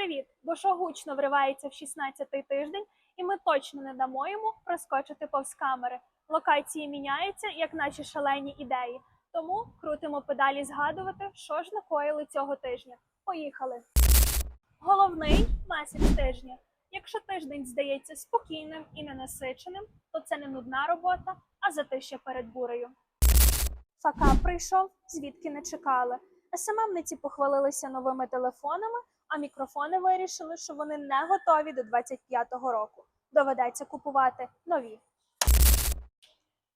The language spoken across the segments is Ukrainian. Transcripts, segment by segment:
Привіт! Бо що гучно вривається в 16-й тиждень, і ми точно не дамо йому проскочити повз камери. Локації міняються, як наші шалені ідеї. Тому крутимо педалі згадувати, що ж накоїли цього тижня. Поїхали! Головний меседж тижня. Якщо тиждень здається спокійним і ненасиченим, то це не нудна робота, а затища перед бурею. Факап прийшов, звідки не чекали. СММниці похвалилися новими телефонами, а мікрофони вирішили, що вони не готові до 25-го року. Доведеться купувати нові.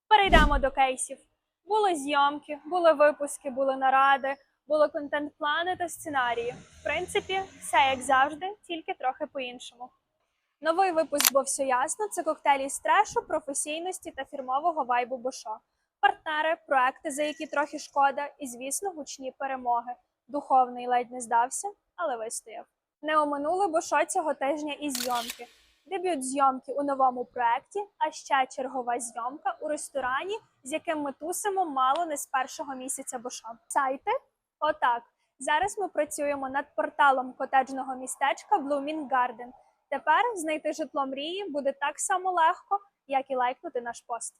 Перейдемо до кейсів. Були зйомки, були випуски, були наради, були контент-плани та сценарії. В принципі, все як завжди, тільки трохи по-іншому. Новий випуск, бо все ясно, це коктейлі з трешу, професійності та фірмового вайбу Бошо. Партнери, проекти, за які трохи шкода, і, звісно, гучні перемоги. Духовний ледь не здався, але вистояв. Не оминули Бошо цього тижня і зйомки. Дебют зйомки у новому проекті, а ще чергова зйомка у ресторані, з яким ми тусимо мало не з першого місяця Бошо. Сайти? Отак. Зараз ми працюємо над порталом котеджного містечка Blooming Garden. Тепер знайти житло мрії буде так само легко, як і лайкнути наш пост.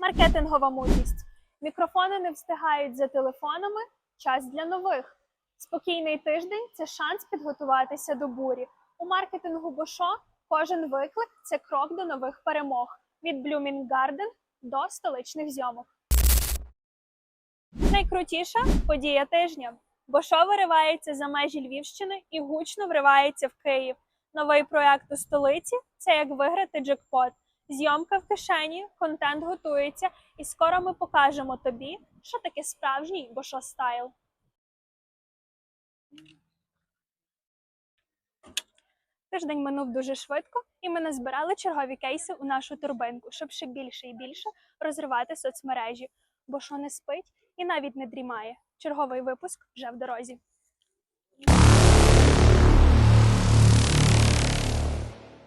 Маркетингова мудрість. Мікрофони не встигають за телефонами. Час для нових. Спокійний тиждень це шанс підготуватися до бурі. У маркетингу Бошо кожен виклик це крок до нових перемог від Blooming Garden до столичних зйомок. Найкрутіша подія тижня. Бошо виривається за межі Львівщини і гучно вривається в Київ. Новий проект у столиці це як виграти джекпот. Зйомка в кишені, контент готується, і скоро ми покажемо тобі, що таке справжній Бошо стайл. Тиждень минув дуже швидко, і ми назбирали чергові кейси у нашу турбинку, щоб ще більше і більше розривати соцмережі. Бошо не спить і навіть не дрімає. Черговий випуск вже в дорозі.